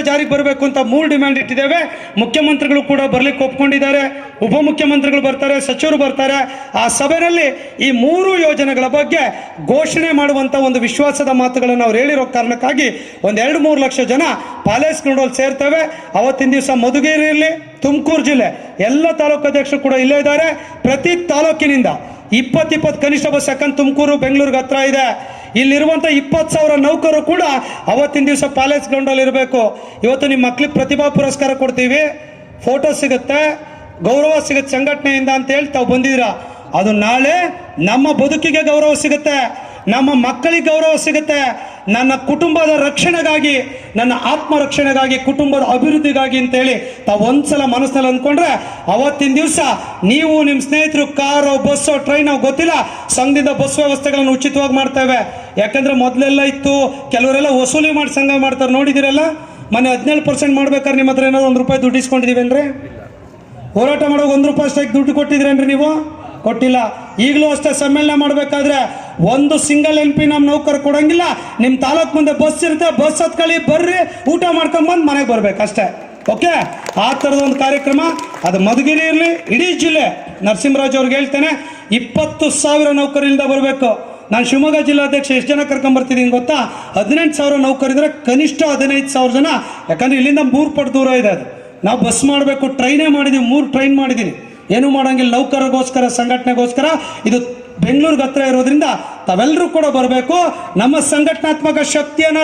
ಜಾರಿಗೆ ಬರಬೇಕು ಅಂತ ಮೂರು ಡಿಮ್ಯಾಂಡ್ ಇಟ್ಟಿದ್ದೇವೆ. ಮುಖ್ಯಮಂತ್ರಿಗಳು ಕೂಡ ಬರ್ಲಿಕ್ಕೆ ಒಪ್ಕೊಂಡಿದ್ದಾರೆ. ಉಪಮುಖ್ಯಮಂತ್ರಿಗಳು ಬರ್ತಾರೆ, ಸಚಿವರು ಬರ್ತಾರೆ. ಆ ಸಭೆಯಲ್ಲಿ ಈ ಮೂರು ಯೋಜನೆಗಳ ಬಗ್ಗೆ ಘೋಷಣೆ ಮಾಡುವಂತ ಒಂದು ವಿಶ್ವಾಸದ ಮಾತುಗಳನ್ನು ಅವ್ರು ಹೇಳಿರೋ ಕಾರಣಕ್ಕಾಗಿ ಒಂದ್ ಎರಡು ಮೂರು ಲಕ್ಷ ಜನ ಪ್ಯಾಲೇಸ್ ಗ್ರೌಂಡಲ್ಲಿ ಸೇರ್ತೇವೆ. ಅವತ್ತಿನ ದಿವಸ ಮಧುಗಿರಿಯಲ್ಲಿ ತುಮಕೂರು ಜಿಲ್ಲೆ ಎಲ್ಲ ತಾಲೂಕು ಅಧ್ಯಕ್ಷರು ಕೂಡ ಇಲ್ಲೇ ಇದ್ದಾರೆ. ಪ್ರತಿ ತಾಲೂಕಿನಿಂದ ಇಪ್ಪತ್ತು ಇಪ್ಪತ್ತು ಕನಿಷ್ಠ ಬಸ್ ಯಾಕಂದ್ರೆ ತುಮಕೂರು, ಬೆಂಗಳೂರಿಗೆ ಹತ್ರ ಇದೆ. ಇಲ್ಲಿರುವಂಥ ಇಪ್ಪತ್ತು ಸಾವಿರ ನೌಕರು ಕೂಡ ಅವತ್ತಿನ ದಿವಸ ಪ್ಯಾಲೇಸ್ ಗ್ರೌಂಡಲ್ಲಿ ಇರಬೇಕು. ಇವತ್ತು ನಿಮ್ಮ ಮಕ್ಳಿಗೆ ಪ್ರತಿಭಾ ಪುರಸ್ಕಾರ ಕೊಡ್ತೀವಿ. ಫೋಟೋ ಸಿಗುತ್ತೆ. ಗೌರವ ಸಿಗುತ್ತೆ ಸಂಘಟನೆಯಿಂದ ಅಂತ ಹೇಳಿ ತಾವು ಬಂದಿದ್ರ ಅದು ನಾಳೆ ನಮ್ಮ ಬದುಕಿಗೆ ಗೌರವ ಸಿಗುತ್ತೆ, ನಮ್ಮ ಮಕ್ಕಳಿಗೆ ಗೌರವ ಸಿಗುತ್ತೆ, ನನ್ನ ಕುಟುಂಬದ ರಕ್ಷಣೆಗಾಗಿ, ನನ್ನ ಆತ್ಮ ರಕ್ಷಣೆಗಾಗಿ ಕುಟುಂಬದ ಅಭಿವೃದ್ಧಿಗಾಗಿ ಅಂತೇಳಿ ತಾವು ಒಂದ್ಸಲ ಮನಸ್ಸಿನಲ್ಲಿ ಅಂದ್ಕೊಂಡ್ರೆ ಅವತ್ತಿನ ದಿವಸ ನೀವು ನಿಮ್ಮ ಸ್ನೇಹಿತರು, ಕಾರು, ಬಸ್ಸು, ಟ್ರೈನ್ ಗೊತ್ತಿಲ್ಲ, ಸಂಘದಿಂದ ಬಸ್ ವ್ಯವಸ್ಥೆಗಳನ್ನು ಉಚಿತವಾಗಿ ಮಾಡ್ತೇವೆ ಯಾಕಂದ್ರೆ ಮೊದಲೆಲ್ಲ ಇತ್ತು, ಕೆಲವರೆಲ್ಲ ವಸೂಲಿ ಮಾಡಿ ಸಂಘ ಮಾಡ್ತಾರೆ ನೋಡಿದಿರಲ್ಲ ಮನೆ ಹದಿನೇಳು ಪರ್ಸೆಂಟ್ ಮಾಡ್ಬೇಕಾದ್ರೆ ನಿಮ್ಮ ಹತ್ರ ಏನಾದ್ರು ಒಂದು ರೂಪಾಯಿ ದುಡ್ಡು ಇಸ್ಕೊಂಡಿದೀವೇನ್ರಿ ಹೋರಾಟ ಮಾಡೋ ಒಂದು ರೂಪಾಯಿ ಅಷ್ಟೇ ದುಡ್ಡು ಕೊಟ್ಟಿದ್ರೇನ್ರಿ ನೀವು? ಕೊಟ್ಟಿಲ್ಲ. ಈಗಲೂ ಅಷ್ಟೇ ಸಮ್ಮೇಳನ ಮಾಡಬೇಕಾದ್ರೆ ಒಂದು ಸಿಂಗಲ್ ಎಂ ಪಿ ನಮ್ಮ ನೌಕರು ಕೊಡಂಗಿಲ್ಲ. ನಿಮ್ಮ ತಾಲೂಕು ಮುಂದೆ ಬಸ್ ಇರುತ್ತೆ ಬಸ್ ಹತ್ಕೊಳ್ಳಿ, ಬರ್ರಿ, ಊಟ ಮಾಡ್ಕೊಂಬಂದು ಮನೆಗೆ ಬರ್ಬೇಕು ಅಷ್ಟೇ. ಓಕೆ ಆ ಥರದ ಒಂದು ಕಾರ್ಯಕ್ರಮ. ಅದು ಮಧುಗಿರಿ ಇರಲಿ, ಇಡೀ ಜಿಲ್ಲೆ ನರಸಿಂಹರಾಜ್ ಅವ್ರಿಗೆ ಹೇಳ್ತೇನೆ. ಇಪ್ಪತ್ತು ಸಾವಿರ ನೌಕರಿಂದ ಬರಬೇಕು. ನಾನು ಶಿವಮೊಗ್ಗ ಜಿಲ್ಲಾಧ್ಯಕ್ಷ ಎಷ್ಟು ಜನ ಕರ್ಕೊಂಬರ್ತಿದ್ದೀನಿ ಗೊತ್ತಾ? ಹದಿನೆಂಟು ಸಾವಿರ ನೌಕರಿದ್ರೆ ಕನಿಷ್ಠ ಹದಿನೈದು ಸಾವಿರ ಜನ. ಯಾಕಂದ್ರೆ ಇಲ್ಲಿಂದ ಮೂರು ಪಟ್ಟು ದೂರ ಇದೆ ಅದು. ನಾವು ಬಸ್ ಮಾಡಬೇಕು, ಟ್ರೈನೇ ಮಾಡಿದ್ದೀವಿ ಮೂರು ಟ್ರೈನ್ ಮಾಡಿದ್ದೀನಿ ಏನು ಮಾಡೋಂಗಿಲ್ಲ, ನೌಕರಗೋಸ್ಕರ, ಸಂಘಟನೆಗೋಸ್ಕರ. ಇದು ಬೆಂಗಳೂರಿಗೆ ಹತ್ರ ಇರೋದ್ರಿಂದ ತಾವೆಲ್ಲರೂ ಕೂಡ ಬರಬೇಕು. ನಮ್ಮ ಸಂಘಟನಾತ್ಮಕ ಶಕ್ತಿಯನ್ನು